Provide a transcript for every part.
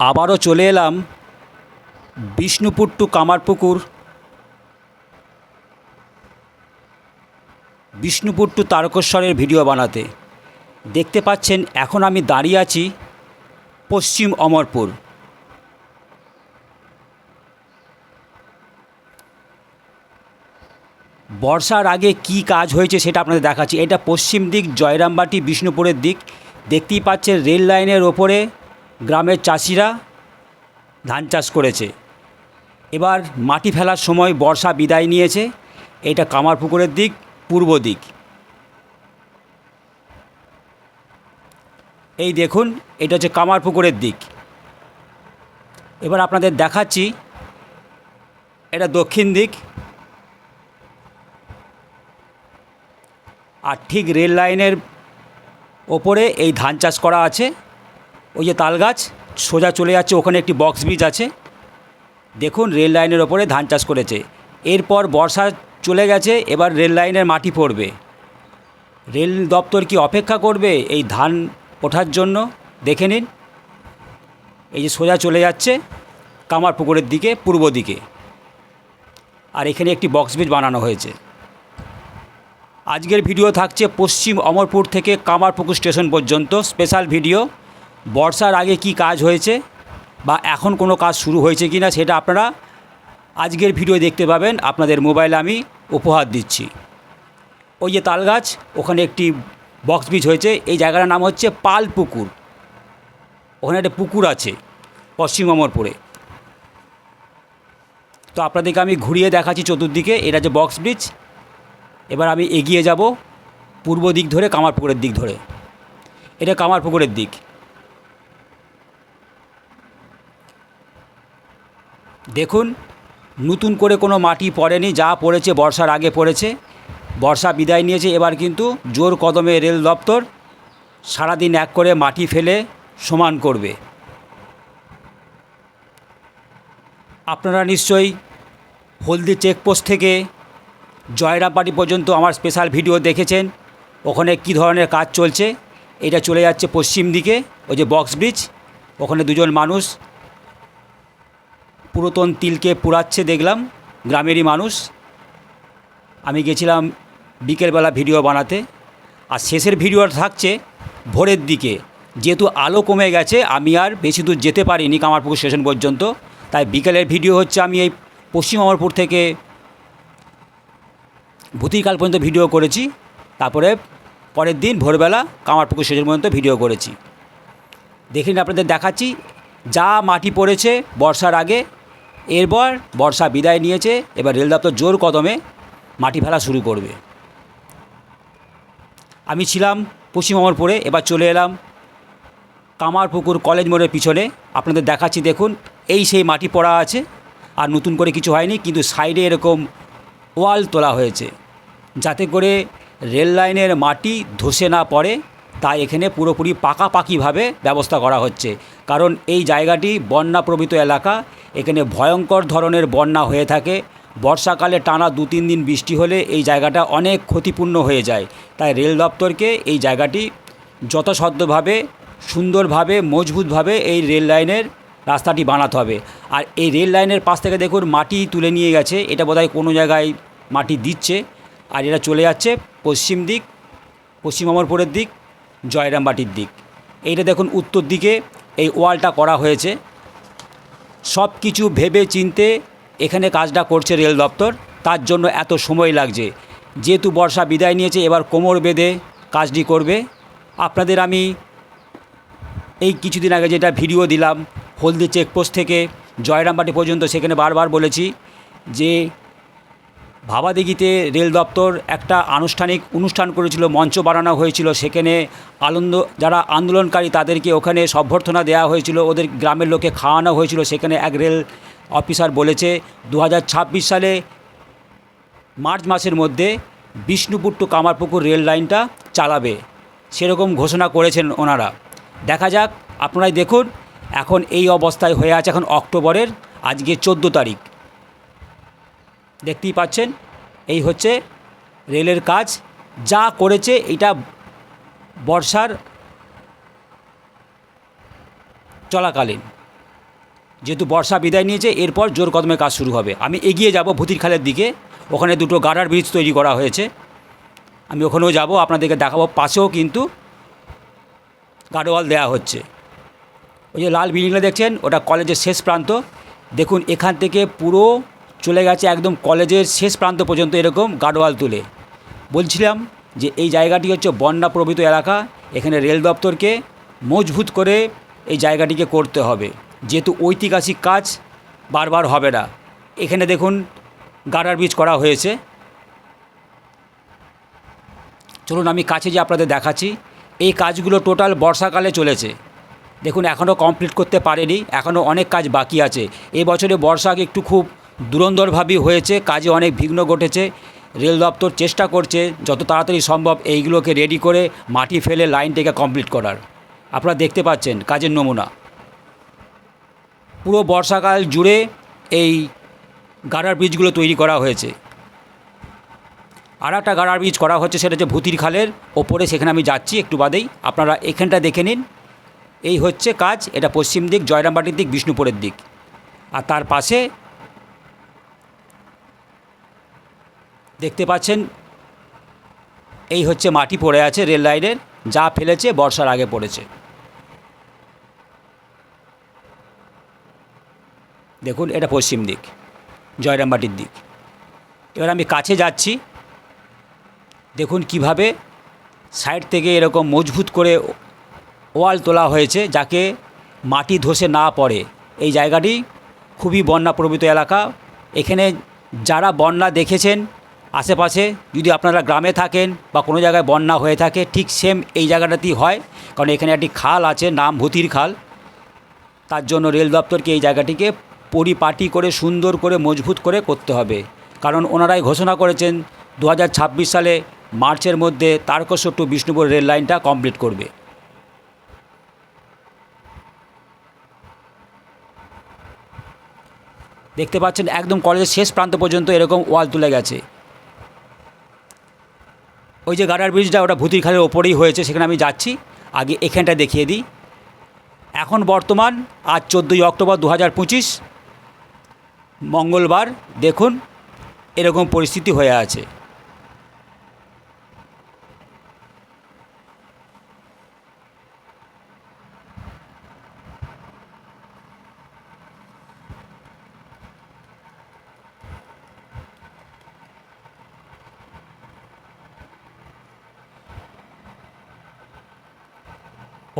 আবারও চলে এলাম বিষ্ণুপুর টু কামারপুকুর। বিষ্ণুপুর টু তারকেশ্বরের ভিডিও বানাতে। দেখতে পাচ্ছেন, এখন আমি দাঁড়িয়ে আছি পশ্চিম অমরপুর। বর্ষার আগে কি কাজ হয়েছে সেটা আপনাদের দেখাচ্ছি। এটা পশ্চিম দিক, জয়রামবাটি, বিষ্ণুপুরের দিক। দেখতেই পাচ্ছেন, রেল লাইনের ওপরে গ্রামের চাষিরা ধান চাষ করেছে। এবার মাটি ফেলার সময় বর্ষা বিদায় নিয়েছে। এটা কামার পুকুরের দিক, পূর্ব দিক। এই দেখুন, এটা হচ্ছে কামারপুকুরের দিক। এবার আপনাদের দেখাচ্ছি, এটা দক্ষিণ দিক। আর ঠিক রেল লাইনের ওপরে এই ধান চাষ করা আছে। ওই যে তাল গাছ, সোজা চলে যাচ্ছে, ওখানে একটি বক্স ব্রিজ আছে। দেখুন রেল লাইনের ওপরে ধান চাষ করেছে। এরপর বর্ষা চলে গেছে, এবার রেল লাইনের মাটি পড়বে। রেল দপ্তর কি অপেক্ষা করবে এই ধান ওঠার জন্য? দেখে নিন। এই যে সোজা চলে যাচ্ছে কামারপুকুরের দিকে, পূর্ব দিকে। আর এখানে একটি বক্স ব্রিজ বানানো হয়েছে। আজকের ভিডিও থাকছে পশ্চিম অমরপুর থেকে কামারপুকুর স্টেশন পর্যন্ত। স্পেশাল ভিডিও বর্ষার আগে কি কাজ হয়েছে বা এখন কোনো কাজ শুরু হয়েছে কি না সেটা আপনারা আজকের ভিডিও দেখতে পাবেন। আপনাদের মোবাইলে আমি উপহার দিচ্ছি। ওই যে তাল গাছ, ওখানে একটি বক্স ব্রিজ হয়েছে। এই জায়গাটার নাম হচ্ছে পাল পুকুর। ওখানে একটা পুকুর আছে পশ্চিম অমরপুরে। তো আপনাদেরকে আমি ঘুরিয়ে দেখাচ্ছি চতুর্দিকে। এটা যে বক্স ব্রিজ এবার আমি এগিয়ে যাব পূর্ব দিক ধরে, কামারপুকুরের দিক ধরে। এটা কামারপুকুরের দিক। দেখুন, নতুন করে কোনো মাটি পড়েনি, যা পড়েছে বর্ষার আগে পড়েছে। বর্ষা বিদায় নিয়েছে, এবার কিন্তু জোর কদমে রেল দপ্তর সারাদিন এক করে মাটি ফেলে সমান করবে। আপনারা নিশ্চয়ই হলদি চেকপোস্ট থেকে জয়রামবাটি পর্যন্ত আমার স্পেশাল ভিডিও দেখেছেন, ওখানে কি ধরনের কাজ চলছে। এটা চলে যাচ্ছে পশ্চিম দিকে, ওই যে বক্স ব্রিজ, ওখানে দুজন মানুষ পুরাতন তিলকে পুরাচ্ছে দেখলাম, গ্রামেরই মানুষ। আমি গেছিলাম বিকেলবেলা ভিডিও বানাতে। আর শেষের ভিডিওটা থাকছে ভোরের দিকে। যেহেতু আলো কমে গেছে, আমি আর বেশি দূর যেতে পারিনি কামারপুকুর স্টেশন পর্যন্ত। তাই বিকেলের ভিডিও হচ্ছে আমি এই পশ্চিম অমরপুর থেকে ভূতিকাল পর্যন্ত ভিডিও করেছি। তারপরে পরের দিন ভোরবেলা কামারপুকুর স্টেশন পর্যন্ত ভিডিও করেছি। দেখুন আপনাদের দেখাচ্ছি, যা মাটি পড়েছে বর্ষার আগে এরপর বর্ষা বিদায় নিয়েছে, এবার রেল দপ্তর জোর কদমে মাটি ফেলা শুরু করবে। আমি ছিলাম পশ্চিম অমরপুরে, এবার চলে এলাম কামারপুকুর কলেজ মোড়ের পিছনে। আপনাদের দেখাচ্ছি, দেখুন, এই সেই মাটি পড়া আছে, আর নতুন করে কিছু হয়নি, কিন্তু সাইডে এরকম ওয়াল তোলা হয়েছে। যাতে করে রেল লাইনের মাটি ধসে না পড়ে, তাই এখানে পুরোপুরি পাকাপাকিভাবে ব্যবস্থা করা হচ্ছে। কারণ এই জায়গাটি বন্যা প্রভৃত এলাকা। এখানে ভয়ঙ্কর ধরনের বন্যা হয়ে থাকে। বর্ষাকালে টানা দু তিন দিন বৃষ্টি হলে এই জায়গাটা অনেক ক্ষতিপূর্ণ হয়ে যায়। তাই রেল দপ্তরকে এই জায়গাটি যথাসাধ্যভাবে, সুন্দরভাবে, মজবুতভাবে এই রেল লাইনের রাস্তাটি বানাতে হবে। আর এই রেল লাইনের পাশ থেকে দেখুন মাটি তুলে নিয়ে গেছে। এটা বোধহয় কোনো জায়গায় মাটি দিচ্ছে। আর এটা চলে যাচ্ছে পশ্চিম দিক, পশ্চিম অমরপুরের দিক, জয়রামবাটির দিক। এইটা দেখুন উত্তর দিকে। এই ওয়ালটা করা হয়েছে। সব কিছু ভেবে চিনতে এখানে কাজটা করছে রেল দপ্তর। তার জন্য এত সময় লাগছে। যেহেতু বর্ষা বিদায় নিয়েছে, এবার কোমর বেঁধে কাজটি করবে। আপনাদের আমি এই কিছুদিন আগে যেটা ভিডিও দিলাম, হলদি চেকপোস্ট থেকে জয়রামবাটি পর্যন্ত সেখানে বারবার বলেছি যে ভাবাদিঘিতে রেল দপ্তর একটা আনুষ্ঠানিক অনুষ্ঠান করেছিল, মঞ্চ বানানো হয়েছিল। সেখানে আনন্দ, যারা আন্দোলনকারী তাদেরকে ওখানে সম্বর্ধনা দেওয়া হয়েছিল। ওদের গ্রামের লোকে খাওয়ানো হয়েছিল। সেখানে এক রেল অফিসার বলেছে দু হাজার ছাব্বিশ সালে মার্চ মাসের মধ্যে বিষ্ণুপুর টু কামারপুকুর রেল লাইনটা চালাবে। সেরকম ঘোষণা করেছেন ওনারা। দেখা যাক, আপনারাই দেখুন, এখন এই অবস্থায় হয়ে আছে এখন অক্টোবরের, আজকে চোদ্দ তারিখ। দেখতেই পাচ্ছেন, এই হচ্ছে রেলের কাজ। যা করেছে, এটা বর্ষার চলাকালীন। যেহেতু বর্ষা বিদায় নিয়েছে, এরপর জোর কদমে কাজ শুরু হবে। আমি এগিয়ে যাব ভূতির খালের দিকে। ওখানে দুটো গাডার ব্রিজ তৈরি করা হয়েছে। আমি ওখানেও যাব, আপনাদেরকে দেখাবো। পাশেও কিন্তু গার্ডওয়াল দেওয়া হচ্ছে। ওই যে লাল বিল্ডিংটা দেখছেন, ওটা কলেজের শেষ প্রান্ত। দেখুন, এখান থেকে পুরো চলে গেছে একদম কলেজের শেষ প্রান্ত পর্যন্ত এরকম গার্ডওয়াল তুলে। বলছিলাম যে এই জায়গাটি হচ্ছে বন্যা প্রভৃত এলাকা, এখানে রেল দপ্তরকে মজবুত করে এই জায়গাটিকে করতে হবে। যেহেতু ঐতিহাসিক কাজ, বারবার হবে না। এখানে দেখুন গার্ডার ব্রিজ করা হয়েছে। চলুন আমি কাছে যে আপনাদের দেখাচ্ছি। এই কাজগুলো টোটাল বর্ষাকালে চলেছে। দেখুন এখনও কমপ্লিট করতে পারেনি, এখনও অনেক কাজ বাকি আছে। এই বছরে বর্ষাকে একটু খুব দুরন্দরভাবেই হয়েছে, কাজে অনেক বিঘ্ন ঘটেছে, রেল দপ্তর চেষ্টা করছে যত তাড়াতাড়ি সম্ভব এইগুলোকে রেডি করে মাটি ফেলে লাইনটাকে কমপ্লিট করার। আপনারা দেখতে পাচ্ছেন কাজের নমুনা। পুরো বর্ষাকাল জুড়ে এই গাড়ার ব্রিজগুলো তৈরি করা হয়েছে। আর একটা গাড়ার ব্রিজ করা হচ্ছে, সেটা হচ্ছে ভূতির খালের ওপরে, সেখানে আমি যাচ্ছি একটু বাদেই। আপনারা এখানটা দেখে নিন। এই হচ্ছে কাজ, এটা পশ্চিম দিক, জয়রামবাটির দিক, বিষ্ণুপুরের দিক। আর তার পাশে দেখতে পাচ্ছেন, এই হচ্ছে মাটি পড়ে আছে রেল লাইনের যা ফেলেছে, বর্ষার আগে পড়েছে। দেখুন, এটা পশ্চিম দিক জয়রামবাটির দিক। এবার আমি কাছে যাচ্ছি, দেখুন কীভাবে সাইড থেকে এরকম মজবুত করে ওয়াল তোলা হয়েছে, যাকে মাটি ধসে না পড়ে। এই জায়গাটি খুবই বন্যা প্রভূত এলাকা। এখানে যারা বন্যা দেখেছেন আশেপাশে যদি আপনারা গ্রামে থাকেন বা কোনো জায়গায় বন্যা হয়ে থাকে, ঠিক সেম এই জায়গাটাতেই হয়। কারণ এখানে একটি খাল আছে, নাম ভূতির খাল। তার জন্য রেল দপ্তরকে এই জায়গাটিকে পরিপাটি করে, সুন্দর করে, মজবুত করে করতে হবে। কারণ ওনারাই ঘোষণা করেছেন দু হাজার ছাব্বিশ সালে মার্চের মধ্যে তারকেশ্বর টু বিষ্ণুপুর রেল লাইনটা কমপ্লিট করবে। দেখতে পাচ্ছেন, একদম কলেজের শেষ প্রান্ত পর্যন্ত এরকম ওয়াল তুলে গেছে। ওই যে গাডার ব্রিজটা ওটা ভূতির খালের ওপরেই হয়েছে, সেখানে আমি যাচ্ছি। আগে এখানটা দেখিয়ে দিই। এখন বর্তমান, আজ চোদ্দোই অক্টোবর দু হাজার পঁচিশ, মঙ্গলবার, দেখুন, এরকম পরিস্থিতি হয়ে আছে।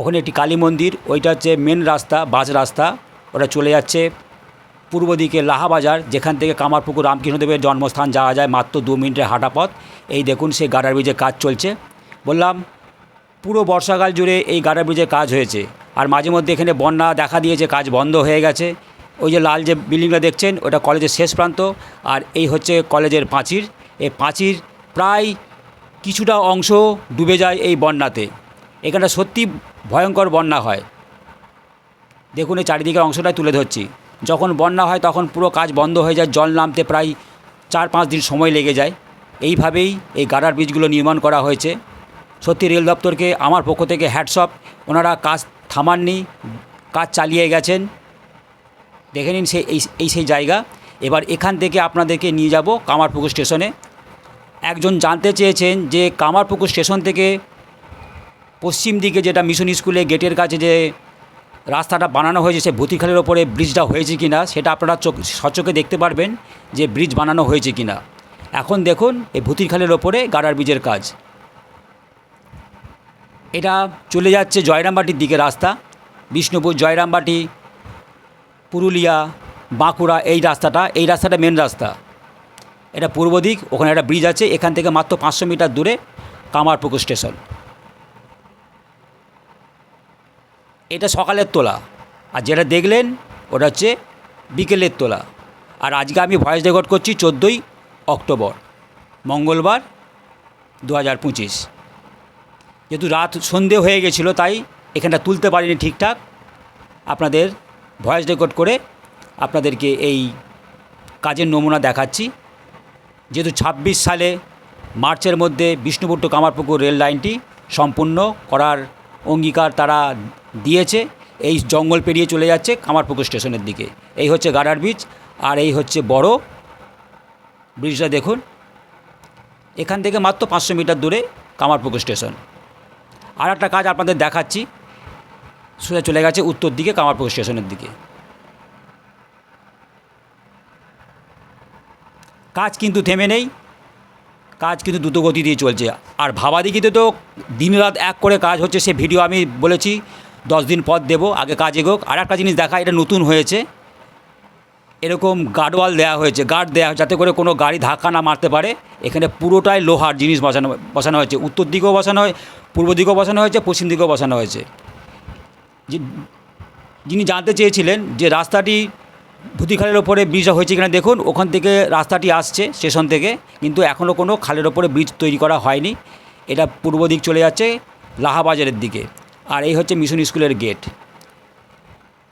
ওখানে একটি কালী মন্দির, ওইটা হচ্ছে মেন রাস্তা বাস রাস্তা। ওটা চলে যাচ্ছে পূর্ব দিকে লাহাবাজার যেখান থেকে কামারপুকুর রামকৃষ্ণদেবের জন্মস্থান যাওয়া যায় মাত্র দু মিনিটের হাঁটা পথ। এই দেখুন সেই গাডার ব্রিজের কাজ চলছে। বললাম, পুরো বর্ষাকাল জুড়ে এই গাডার ব্রিজের কাজ হয়েছে। আর মাঝে মধ্যে এখানে বন্যা দেখা দিয়েছে, কাজ বন্ধ হয়ে গেছে। ওই যে লাল যে বিল্ডিংটা দেখছেন, ওটা কলেজের শেষ প্রান্ত। আর এই হচ্ছে কলেজের পাঁচির। এই পাঁচির প্রায় কিছুটা অংশ ডুবে যায় এই বন্যাতে। এখানটা সত্যি ভয়ঙ্কর বন্যা হয়। দেখুন এই চারিদিকের অংশটাই তুলে ধরছি। যখন বন্যা হয় তখন পুরো কাজ বন্ধ হয়ে যায়, জল নামতে প্রায় চার পাঁচ দিন সময় লেগে যায়। এইভাবেই এই গাডার ব্রিজগুলো নির্মাণ করা হয়েছে। সত্যি রেল দপ্তরকে আমার পক্ষ থেকে হ্যাটসঅপ ওনারা কাজ থামাননি, কাজ চালিয়ে গেছেন। দেখে নিন সেই এই এই সেই জায়গা। এবার এখান থেকে আপনাদেরকে নিয়ে যাব কামারপুকুর স্টেশনে। একজন জানতে চেয়েছেন যে কামারপুকুর স্টেশন থেকে পশ্চিম দিকে যেটা মিশন স্কুলে গেটের কাছে যে রাস্তাটা বানানো হয়েছে, সে ভূতিখালের ওপরে ব্রিজটা হয়েছে কি না সেটা আপনারা চোখ সচোখে দেখতে পারবেন যে ব্রিজ বানানো হয়েছে কি না এখন দেখুন, এই ভূতিখালের ওপরে গাডার ব্রিজের কাজ। এটা চলে যাচ্ছে জয়রামবাটির দিকে রাস্তা। বিষ্ণুপুর, জয়রামবাটি, পুরুলিয়া, বাঁকুড়া, এই রাস্তাটা এই রাস্তাটা মেন রাস্তা। এটা পূর্ব দিক, ওখানে একটা ব্রিজ আছে, এখান থেকে মাত্র পাঁচশো মিটার দূরে কামারপুকুর স্টেশন এটা সকালের তোলা। আর যেটা দেখলেন, ওটা হচ্ছে বিকেলের তোলা। আর আজকে আমি ভয়েস রেকর্ড করছি চোদ্দোই অক্টোবর, মঙ্গলবার দু হাজার পঁচিশ। যেহেতু রাত সন্ধে হয়ে গেছিল, তাই এখানটা তুলতে পারিনি ঠিকঠাক। আপনাদের ভয়েস রেকর্ড করে আপনাদেরকে এই কাজের নমুনা দেখাচ্ছি। যেহেতু ছাব্বিশ সালে মার্চের মধ্যে বিষ্ণুপুর টু কামারপুকুর রেল লাইনটি সম্পূর্ণ করার অঙ্গীকার তারা দিয়েছে, এই জঙ্গল পেরিয়ে চলে যাচ্ছে কামারপুকুর স্টেশনের দিকে। এই হচ্ছে গাডার ব্রিজ, আর এই হচ্ছে বড় ব্রিজটা দেখুন। এখান থেকে মাত্র পাঁচশো মিটার দূরে কামারপুকুর স্টেশন। আর একটা কাজ আপনাদের দেখাচ্ছি, সোজা চলে গেছে উত্তর দিকে কামারপুকুর স্টেশনের দিকে। কাজ কিন্তু থেমে নেই। কাজ কিন্তু দ্রুত গতি দিয়ে চলছে। আর ভাবাদিকিতে তো দিনরাত এক করে কাজ হচ্ছে, সে ভিডিও আমি বলেছি, দশ দিন পর দেব, আগে কাজ এগোক। আর একটা জিনিস দেখা, এটা নতুন হয়েছে। এরকম গার্ডওয়াল দেওয়া হয়েছে, গার্ড দেওয়া যাতে করে কোনো গাড়ি ধাক্কা না মারতে পারে। এখানে পুরোটাই লোহার জিনিস বসানো বসানো হয়েছে। উত্তর দিকেও বসানো হয়, পূর্ব দিকেও বসানো হয়েছে, পশ্চিম দিকেও বসানো হয়েছে। যিনি জানতে চেয়েছিলেন যে রাস্তাটি ভূতিখালের ওপরে ব্রিজ হয়েছে কিনা দেখুন, ওখান থেকে রাস্তাটি আসছে স্টেশন থেকে, কিন্তু এখনও কোনো খালের ওপরে ব্রিজ তৈরি করা হয়নি। এটা পূর্ব দিক চলে যাচ্ছে লাহাবাজারের দিকে, আর এই হচ্ছে মিশন স্কুলের গেট।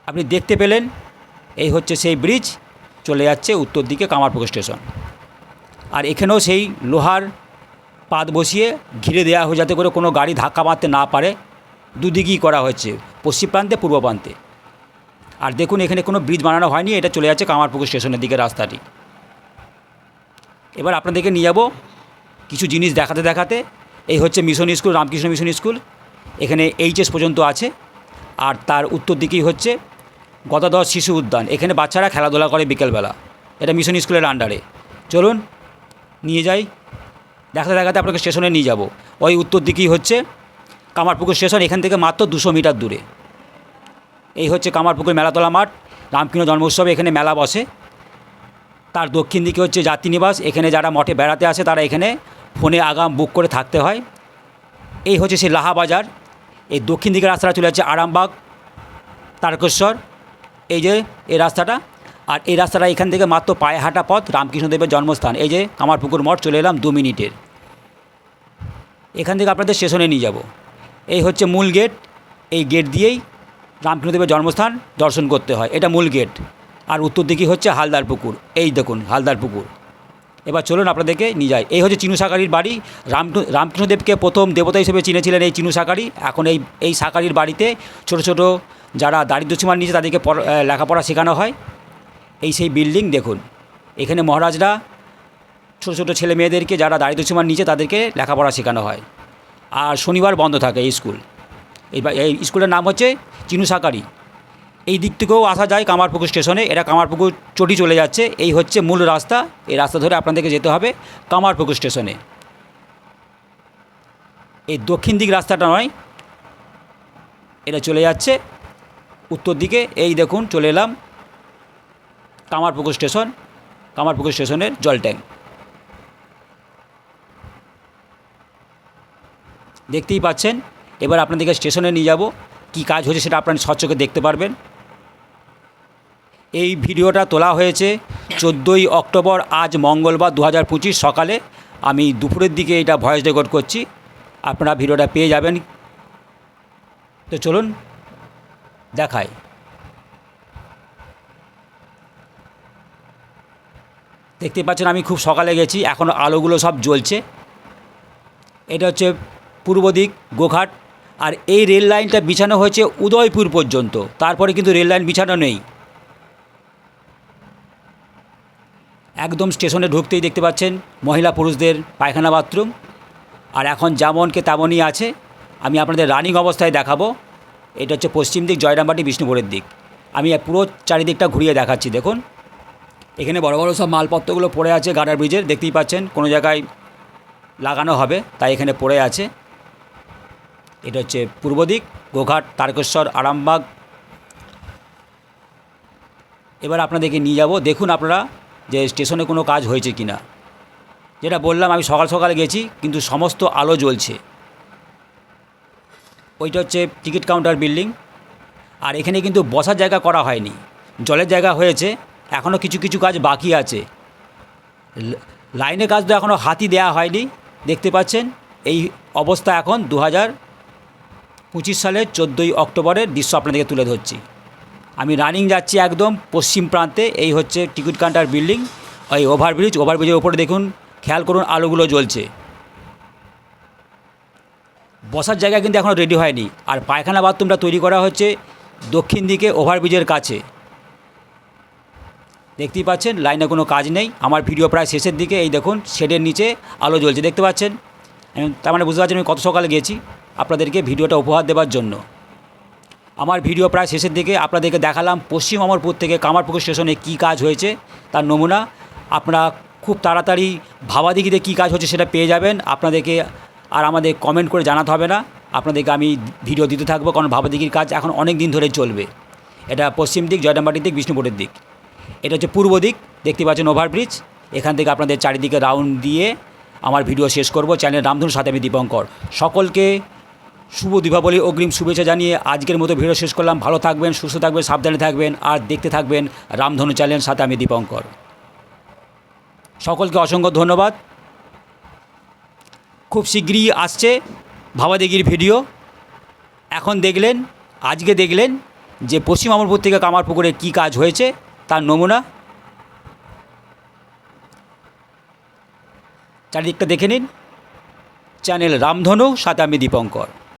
আপনি দেখতে পেলেন, এই হচ্ছে সেই ব্রিজ, চলে যাচ্ছে উত্তর দিকে কামারপুকুর স্টেশন। আর এখানেও সেই লোহার পাত বসিয়ে ঘিরে দেওয়া হয় যাতে করে কোনো গাড়ি ধাক্কা মারতে না পারে। দুদিকেই করা হয়েছে, পশ্চিম প্রান্তে, পূর্ব প্রান্তে। আর দেখুন, এখানে কোনো ব্রিজ বানানো হয়নি, এটা চলে যাচ্ছে কামারপুকুর স্টেশনের দিকে রাস্তাটি। এবার আপনাদেরকে নিয়ে যাব কিছু জিনিস দেখাতে দেখাতে। এই হচ্ছে mission school, Ramakrishna mission school. এখানে এইচএস পর্যন্ত আছে। আর তার উত্তর দিকেই হচ্ছে গদাধর শিশু উদ্যান। এখানে বাচ্চারা খেলাধুলা করে বিকেলবেলা। এটা মিশন স্কুলের আন্ডারে চলুন, নিয়ে যাই। দেখাতে দেখাতে আপনাকে স্টেশনে নিয়ে যাব। ওই উত্তর দিকেই হচ্ছে কামারপুকুর স্টেশন। এখান থেকে মাত্র দুশো মিটার দূরে। এই হচ্ছে কামারপুকুর মেলাতলা মাঠ, রামকৃষ্ণ জন্মোৎসবে এখানে মেলা বসে। তার দক্ষিণ দিকে হচ্ছে যাত্রীনিবাস এখানে যারা মঠে বেড়াতে আসে তারা এখানে ফোনে আগাম বুক করে থাকতে হয়। এই হচ্ছে সেই লাহা বাজার, এই দক্ষিণ দিকের রাস্তাটা চলে যাচ্ছে আরামবাগ, তারকেশ্বর, এই যে এই রাস্তাটা। আর এই রাস্তাটা এখান থেকে মাত্র পায়ে হাঁটা পথ, রামকৃষ্ণদেবের জন্মস্থান। এই যে কামারপুকুর মঠ, চলে এলাম দু মিনিটের। এখান থেকে আপনাদের স্টেশনে নিয়ে যাব। এই হচ্ছে মূল গেট, এই গেট দিয়েই রামকৃষ্ণদেবের জন্মস্থান দর্শন করতে হয়, এটা মূল গেট আর উত্তর দিকে হচ্ছে হালদার পুকুর, এই দেখুন হালদার পুকুর। এবার চলুন আপনাদেরকে নিয়ে যাই। এই হচ্ছে চিনু সাকারির বাড়ি। রাম রামকৃষ্ণদেবকে প্রথম দেবতা হিসেবে চিনেছিলেন এই চিনু সাকারি এখন এই এই সাকারির বাড়িতে ছোট ছোট যারা দারিদ্র সীমার নিচে তাদেরকে পড়- লেখাপড়া শেখানো হয়। এই সেই বিল্ডিং দেখুন। এখানে মহারাজরা ছোটো ছোটো ছেলে মেয়েদেরকে যারা দারিদ্র সীমার নিচে তাদেরকে লেখাপড়া শেখানো হয়। আর শনিবার বন্ধ থাকে এই স্কুল এই স্কুলের নাম হচ্ছে চিনু সাকারি এই দিক থেকেও আসা যায় কামারপুকুর স্টেশনে। এটা কামারপুকুর চটি চলে যাচ্ছে। এই হচ্ছে মূল রাস্তা। এই রাস্তা ধরে আপনাদেরকে যেতে হবে কামারপুকুর স্টেশনে। এই দক্ষিণ দিক রাস্তাটা নয়। এটা চলে যাচ্ছে উত্তর দিকে। এই দেখুন, চলে এলাম কামারপুকুর স্টেশন, কামারপুকুর স্টেশনের জল ট্যাঙ্ক। দেখতেই পাচ্ছেন এবার আপনাদেরকে স্টেশনে নিয়ে যাব। কি কাজ হয়েছে সেটা আপনারা স্বচ্ছকে দেখতে পারবেন। এই ভিডিওটা তোলা হয়েছে চোদ্দোই অক্টোবর, আজ মঙ্গলবার দু হাজার পঁচিশ সকালে। আমি দুপুরের দিকে এটা ভয়েস রেকর্ড করছি। আপনারা ভিডিওটা পেয়ে যাবেন। তো চলুন দেখায় দেখতে পাচ্ছেন আমি খুব সকালে গেছি এখনও আলোগুলো সব জ্বলছে। এটা হচ্ছে পূর্ব দিক, গোঘাট। আর এই রেল লাইনটা বিছানো হয়েছে উদয়পুর পর্যন্ত। তারপরে কিন্তু রেল লাইন বিছানো নেই। একদম স্টেশনে ঢুকতেই দেখতে পাচ্ছেন মহিলা পুরুষদের পায়খানা বাথরুম। আর এখন যেমনকে তেমনই আছে। আমি আপনাদের রানিং অবস্থায় দেখাবো। এটা হচ্ছে পশ্চিম দিক, জয়রামবাটি, বিষ্ণুপুরের দিক। আমি পুরো চারিদিকটা ঘুরিয়ে দেখাচ্ছি, দেখুন। এখানে বড় বড় সব মালপত্রগুলো পড়ে আছে গাডার ব্রিজের। দেখতেই পাচ্ছেন কোনো জায়গায় লাগানো হবে, তাই এখানে পড়ে আছে। এটা হচ্ছে পূর্ব দিক, গোঘাট, তারকেশ্বর, আরামবাগ। এবার আপনাদেরকে নিয়ে যাব। দেখুন আপনারা যে স্টেশনে কোনো কাজ হয়েছে কি না যেটা বললাম, আমি সকাল সকালে গেছি, কিন্তু সমস্ত আলো জ্বলছে। ওইটা হচ্ছে টিকিট কাউন্টার বিল্ডিং। আর এখানে কিন্তু বসার জায়গা করা হয়নি। জলের জায়গা হয়েছে এখনও কিছু কিছু কাজ বাকি আছে। ল- লাইনের কাজ তো এখনও হাতি দেয়া হয়নি, দেখতে পাচ্ছেন? এই অবস্থা এখন দু হাজার পঁচিশ সালের চোদ্দোই অক্টোবরের দৃশ্য আপনাদেরকে তুলে ধরছি। আমি রানিং যাচ্ছি একদম পশ্চিম প্রান্তে, এই হচ্ছে টিকিট কাউন্টার বিল্ডিং। ওই ওভারব্রিজ, ওভারব্রিজের ওপরে দেখুন, খেয়াল করুন আলোগুলো জ্বলছে। বসার জায়গা কিন্তু এখনও রেডি হয়নি। আর পায়খানা বাথরুমটা তৈরি করা হচ্ছে দক্ষিণ দিকে ওভারব্রিজের কাছে। দেখতেই পাচ্ছেন, লাইনে কোনো কাজ নেই। আমার ভিডিও প্রায় শেষের দিকে, এই দেখুন, শেডের নিচে আলো জ্বলছে, দেখতে পাচ্ছেন? তার মানে বুঝতে পারছেন আমি কত সকালে গেছি। আপনাদেরকে ভিডিওটা উপহার দেওয়ার জন্য। আমার ভিডিও প্রায় শেষের দিকে আপনাদেরকে দেখালাম পশ্চিম অমরপুর থেকে কামারপুকুর স্টেশনে কী কাজ হয়েছে, তার নমুনা। আপনারা খুব তাড়াতাড়ি ভাবাদিঘিতে কী কাজ হচ্ছে সেটা পেয়ে যাবেন। আপনাদেরকে আর আমাদের কমেন্ট করে জানাতে হবে না। আপনাদেরকে আমি ভিডিও দিতে থাকব, কারণ ভাবাদিঘির কাজ এখন অনেক দিন ধরে চলবে। এটা পশ্চিম দিক জয়ডাম্বাটির দিক, বিষ্ণুপুরের দিক। এটা হচ্ছে পূর্ব দিক, দেখতে পাচ্ছেন ওভারব্রিজ এখান থেকে আপনাদের চারিদিকে রাউন্ড দিয়ে আমার ভিডিও শেষ করব। চ্যানেল রামধনুর সাথে আমি দীপঙ্কর। সকলকে শুভ দীপাবলি, অগ্রিম শুভেচ্ছা জানিয়ে আজকের মতো ভিডিও শেষ করলাম। ভালো থাকবেন, সুস্থ থাকবেন, সাবধানে থাকবেন, আর দেখতে থাকবেন রামধনু চ্যানেল, সাথে আমি দীপঙ্কর। সকলকে অসংখ্য ধন্যবাদ। খুব শীঘ্রই আসছে ভাবাদেগির ভিডিও। এখন দেখলেন, আজকে দেখলেন যে পশ্চিম আমরপুর থেকে কামারপুকুরে কী কাজ হয়েছে, তার নমুনা। চারিদিকটা দেখে নিন। চ্যানেল রামধনু, সাথে আমি দীপঙ্কর।